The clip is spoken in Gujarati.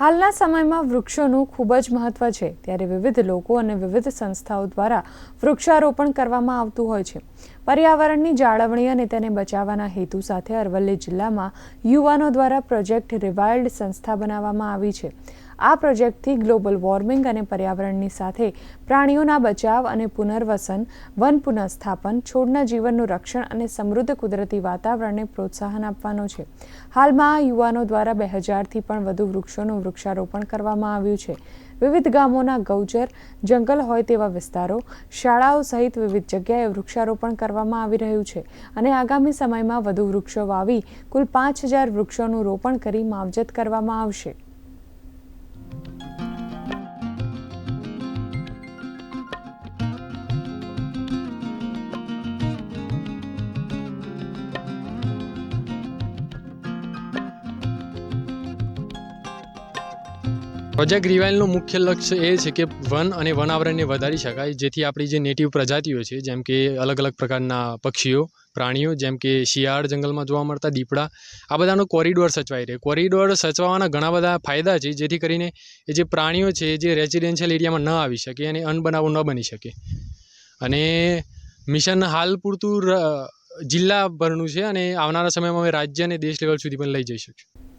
હાલના સમયમાં વૃક્ષોનું ખૂબ જ મહત્વ છે. ત્યારે વિવિધ લોકો અને વિવિધ સંસ્થાઓ દ્વારા વૃક્ષારોપણ કરવામાં આવતું હોય છે. પર્યાવરણની જાળવણી અને તેને બચાવવાના હેતુ સાથે અરવલ્લી જિલ્લામાં યુવાનો દ્વારા પ્રોજેક્ટ રિવાઇલ્ડ સંસ્થા બનાવવામાં આવી છે. આ પ્રોજેક્ટથી ગ્લોબલ વોર્મિંગ અને પર્યાવરણની સાથે પ્રાણીઓના બચાવ અને પુનર્વસન, વન પુનઃસ્થાપન, છોડના જીવનનું રક્ષણ અને સમૃદ્ધ કુદરતી વાતાવરણને પ્રોત્સાહન આપવાનો છે. હાલમાં આ યુવાનો દ્વારા બે હજારથી પણ વધુ વૃક્ષોનું વૃક્ષારોપણ કરવામાં આવ્યું છે. વિવિધ ગામોના ગૌચર, જંગલ હોય તેવા વિસ્તારો, શાળાઓ સહિત વિવિધ જગ્યાએ વૃક્ષારોપણ કરવામાં આવી રહ્યું છે અને આગામી સમયમાં વધુ વૃક્ષો વાવી કુલ પાંચ હજાર વૃક્ષોનું રોપણ કરી માવજત કરવામાં આવશે. પ્રોજેક્ટ રિવાઇલનું મુખ્ય લક્ષ્ય એ છે કે વન અને વન આવરણને વધારી શકાય, જેથી આપણી જે નેટિવ પ્રજાતિઓ છે, જેમ કે અલગ અલગ પ્રકારના પક્ષીઓ, પ્રાણીઓ, જેમ કે શિયાળ જંગલમાં જોવા મળતા દીપડા, આ બધાનો કોરિડોર સચવાઈ રહે. કોરિડોર સચવાવાના ઘણા બધા ફાયદા છે, જેથી કરીને એ જે પ્રાણીઓ છે જે રેસિડેન્શિયલ એરિયામાં ન આવી શકે અને અનબનાવો ન બની શકે. અને મિશન હાલ પૂરતું જિલ્લાભરનું છે અને આવનારા સમયમાં અમે રાજ્ય અને દેશ લેવલ સુધી પણ લઈ જઈ શકીશું.